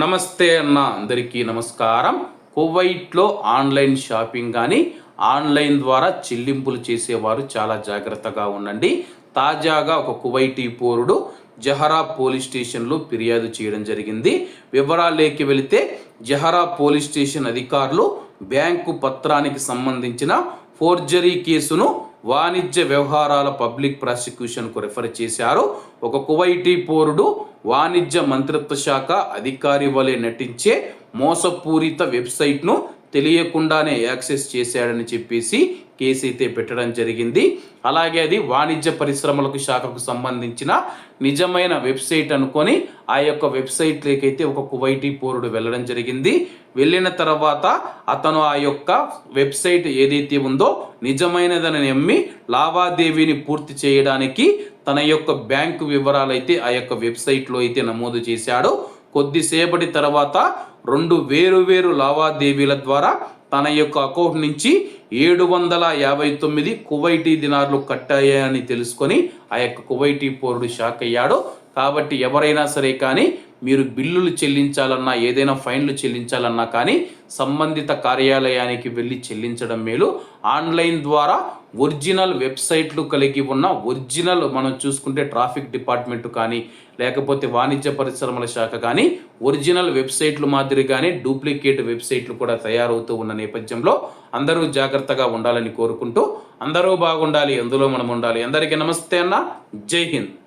నమస్తే అన్న అందరికీ నమస్కారం. కువైట్లో ఆన్లైన్ షాపింగ్ కానీ ఆన్లైన్ ద్వారా చెల్లింపులు చేసేవారు చాలా జాగ్రత్తగా ఉండండి. తాజాగా ఒక కువైటీ పౌరుడు జహరా పోలీస్ స్టేషన్లో ఫిర్యాదు చేయడం జరిగింది. వివరాలేకి వెళితే జహరా పోలీస్ స్టేషన్ అధికారులు బ్యాంకు పత్రానికి సంబంధించిన ఫోర్జరీ కేసును వాణిజ్య వ్యవహారాల పబ్లిక్ ప్రాసిక్యూషన్కు రెఫర్ చేశారు. ఒక కువైటీ పౌరుడు వాణిజ్య మంత్రిత్వ శాఖ అధికారి వలె నటించే మోసపూరిత వెబ్సైట్ను తెలియకుండానే యాక్సెస్ చేశాడని చెప్పేసి కేసు అయితే పెట్టడం జరిగింది. అలాగే అది వాణిజ్య పరిశ్రమలకు శాఖకు సంబంధించిన నిజమైన వెబ్సైట్ అనుకొని ఆ యొక్క వెబ్సైట్లోకి అయితే ఒక కువైటీ పౌరుడు వెళ్ళడం జరిగింది. వెళ్ళిన తర్వాత అతను ఆ యొక్క వెబ్సైట్ ఏదైతే ఉందో నిజమైనదని నమ్మి లావాదేవీని పూర్తి చేయడానికి తన యొక్క బ్యాంకు వివరాలు అయితే ఆ యొక్క వెబ్సైట్లో అయితే నమోదు చేశాడు. కొద్దిసేపటి తర్వాత రెండు వేరు వేరు లావాదేవీల ద్వారా తన యొక్క అకౌంట్ నుంచి ఏడు వందల యాభై తొమ్మిది కువైటీ దినార్లు కట్టాయని తెలుసుకొని ఆ యొక్క కువైటీ పౌరుడు షాక్ అయ్యాడు కాబట్టి ఎవరైనా సరే కానీ మీరు బిల్లులు చెల్లించాలన్నా ఏదైనా ఫైన్లు చెల్లించాలన్నా కానీ సంబంధిత కార్యాలయానికి వెళ్ళి చెల్లించడం మేలు. ఆన్లైన్ ద్వారా ఒరిజినల్ వెబ్సైట్లు కలిగి ఉన్న ఒరిజినల్ మనం చూసుకుంటే ట్రాఫిక్ డిపార్ట్మెంట్ కానీ లేకపోతే వాణిజ్య పరిశ్రమల శాఖ కానీ ఒరిజినల్ వెబ్సైట్లు మాదిరిగానే డూప్లికేట్ వెబ్సైట్లు కూడా తయారవుతూ ఉన్న నేపథ్యంలో అందరూ జాగ్రత్తగా ఉండాలని కోరుకుంటూ అందరూ బాగుండాలి అందులో మనం ఉండాలి. అందరికీ నమస్తే అన్న. జై హింద్.